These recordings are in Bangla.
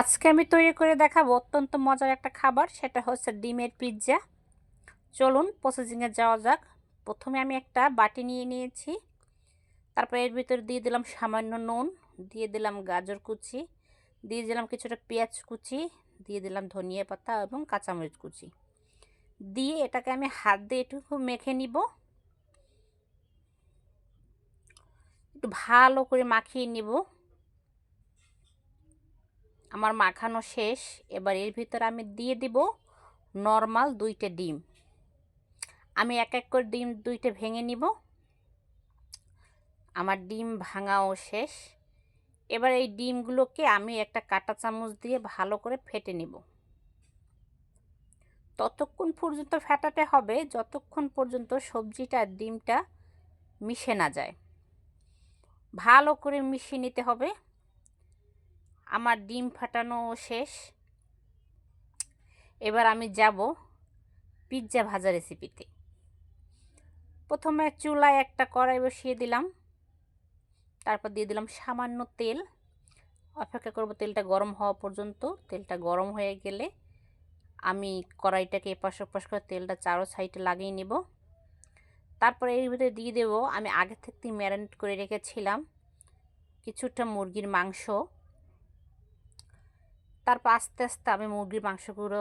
আজকে আমি তৈরি করে দেখাবো অত্যন্ত মজার একটা খাবার, সেটা হচ্ছে ডিমের পিৎজা। চলুন প্রসেসিংয়ে যাওয়া যাক। প্রথমে আমি একটা বাটি নিয়ে নিয়েছি, তারপর এর ভিতরে দিয়ে দিলাম সামান্য নুন, দিয়ে দিলাম গাজর কুচি, দিয়ে দিলাম কিছুটা পেঁয়াজ কুচি, দিয়ে দিলাম ধনিয়া পাতা এবং কাঁচামরিচ কুচি। দিয়ে এটাকে আমি হাত দিয়ে একটু মেখে নিব। একটু ভালো করে মাখিয়ে নিব। আমার মাখানো শেষ। এবার এর ভিতরে আমি দিয়ে দিব নর্মাল দুইটা ডিম। আমি এক এক করে ডিম দুইটা ভেঙে নিব। আমার ডিম ভাঙাও শেষ। এবার এই ডিমগুলোকে আমি একটা কাটা চামচ দিয়ে ভালো করে ফেটে নিব। ততক্ষণ পর্যন্ত ফেটাতে হবে, যতক্ষণ পর্যন্ত সবজিটা ডিমটা মিশে না যায়। ভালো করে মিশিয়ে নিতে হবে। আমার ডিম ফাটানো শেষ। এবার আমি যাব পিৎজা ভাজা রেসিপিতে প্রথমে চুলায় একটা কড়াই বসিয়ে দিলাম। তারপর দিয়ে দিলাম সামান্য তেল। অপেক্ষা করব তেলটা গরম হওয়া পর্যন্ত। তেলটা গরম হয়ে গেলে আমি কড়াইটাকে এপাশ ওপাশ করে তেলটা চারো সাইডে লাগিয়ে নেব। তারপরে এর ভিতরে দিয়ে দেব, আমি আগে থেকে ম্যারিনেট করে রেখেছিলাম। কিছুটা মুরগির মাংস। তারপর আস্তে আস্তে আমি মুরগির মাংসগুলো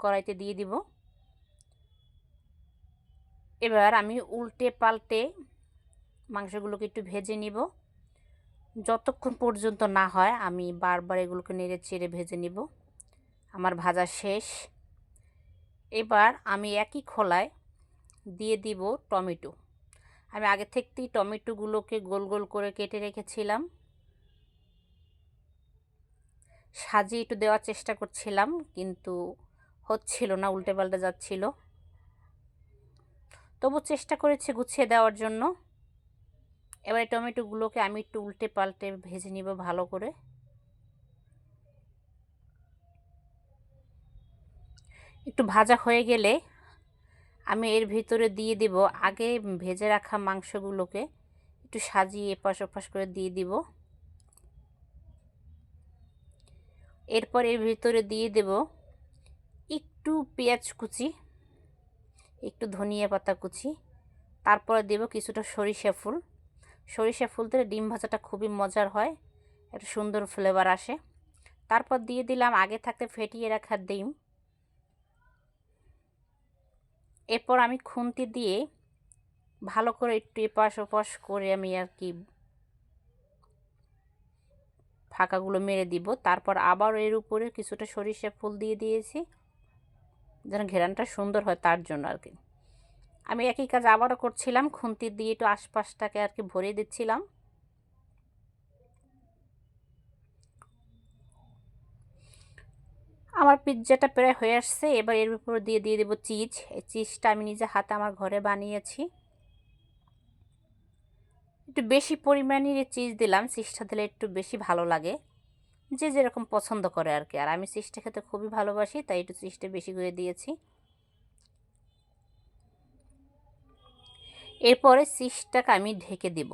কড়াইতে দিয়ে দিব। এবার আমি উল্টে পাল্টে মাংসগুলোকে একটু ভেজে নিব। যতক্ষণ পর্যন্ত না হয় আমি বারবার এগুলোকে নেড়ে চেড়ে ভেজে নিব। আমার ভাজা শেষ। এবার আমি একই খোলায় দিয়ে দিব টমেটো। আমি আগে থেকেই টমেটোগুলোকে গোল গোল করে কেটে রেখেছিলাম। সাজিয়ে একটু দেওয়ার চেষ্টা করছিলাম, কিন্তু হচ্ছিল না, উল্টে পাল্টে যাচ্ছিল। তবু চেষ্টা করেছি গুছিয়ে দেওয়ার জন্য। এবার টমেটোগুলোকে আমি একটু উল্টে পাল্টে ভেজে নিব ভালো করে। একটু ভাজা হয়ে গেলে আমি এর ভিতরে দিয়ে দিব, আগে ভেজে রাখা মাংসগুলোকে একটু সাজিয়ে এপাশ ওপাশ করে দিয়ে দিব। এরপর এর ভিতরে দিয়ে দেব একটু পেঁয়াজ কুচি, একটু ধনিয়া পাতা কুচি, তারপরে দেব কিছুটা সরিষা ফুল। সরিষা ফুল দিলে ডিম ভাজাটা খুবই মজার হয়, একটা সুন্দর ফ্লেভার আসে। তারপর দিয়ে দিলাম আগে থাকতে ফেটিয়ে রাখা ডিম। এরপর আমি খুন্তি দিয়ে ভালো করে একটু এপাশ ওপাশ করে আমি আর কি ফাঁকাগুলো মেরে দিব। তারপর আবার এর উপরে কিছুটা সরিষা ফুল দিয়ে দিয়েছি, যেন ঘেরানটা সুন্দর হয় তার জন্য আর কি। আমি একই কাজ আবারও করছিলাম, খুন্তি দিয়ে একটু আশপাশটাকে আর কি ভরে দিচ্ছিলাম। আমার পিৎজাটা প্রায় হয়ে আসছে, এবার এর উপর দিয়ে দিয়ে দেবো চিজ। এই চিজটা আমি নিজে হাতে আমার ঘরে বানিয়েছি। একটু বেশি পরিমাণের চিজ দিলাম চিজটা দিলে একটু বেশি ভালো লাগে। যে যেরকম পছন্দ করে আর কি আর আমি চিজটা খেতে খুবই ভালোবাসি, তাই একটু চিজটা বেশি করে দিয়েছি। এরপরে চিজটাকে আমি ঢেকে দেব।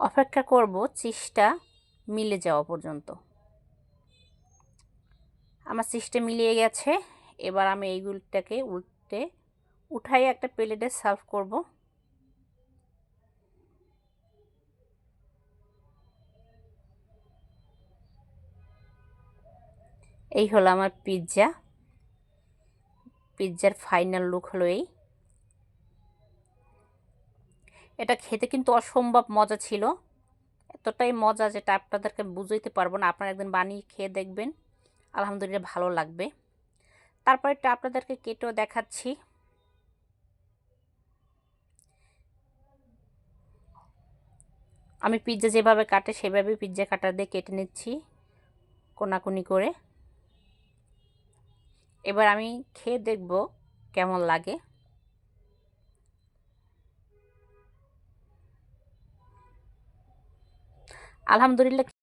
অপেক্ষা করব চিজটা মিলে যাওয়া পর্যন্ত। আমার চিজটা মিলিয়ে গেছে। এবার আমি এইগুলোটাকে উল্টে উঠাই একটা প্লেটে সার্ভ করব। এই হলো আমার পিৎজা। পিৎজার ফাইনাল লুক হলো এই। এটা খেতে কিন্তু অসম্ভব মজা ছিল। এতটাই মজা যেটা আপনাদেরকে বুঝাইতে পারব না। আপনারা একদিন বানিয়ে খেয়ে দেখবেন। আলহামদুলিল্লাহ ভালো লাগবে। তারপরে একটু আপনাদেরকে কেটেও দেখাচ্ছি। আমি পিৎজা যেভাবে কাটে সেভাবে পিৎজা কাটা দিয়ে কেটে নিচ্ছি, কোনাকুনি করে। এবার আমি খেয়ে দেখব কেমন লাগে। আলহামদুলিল্লাহ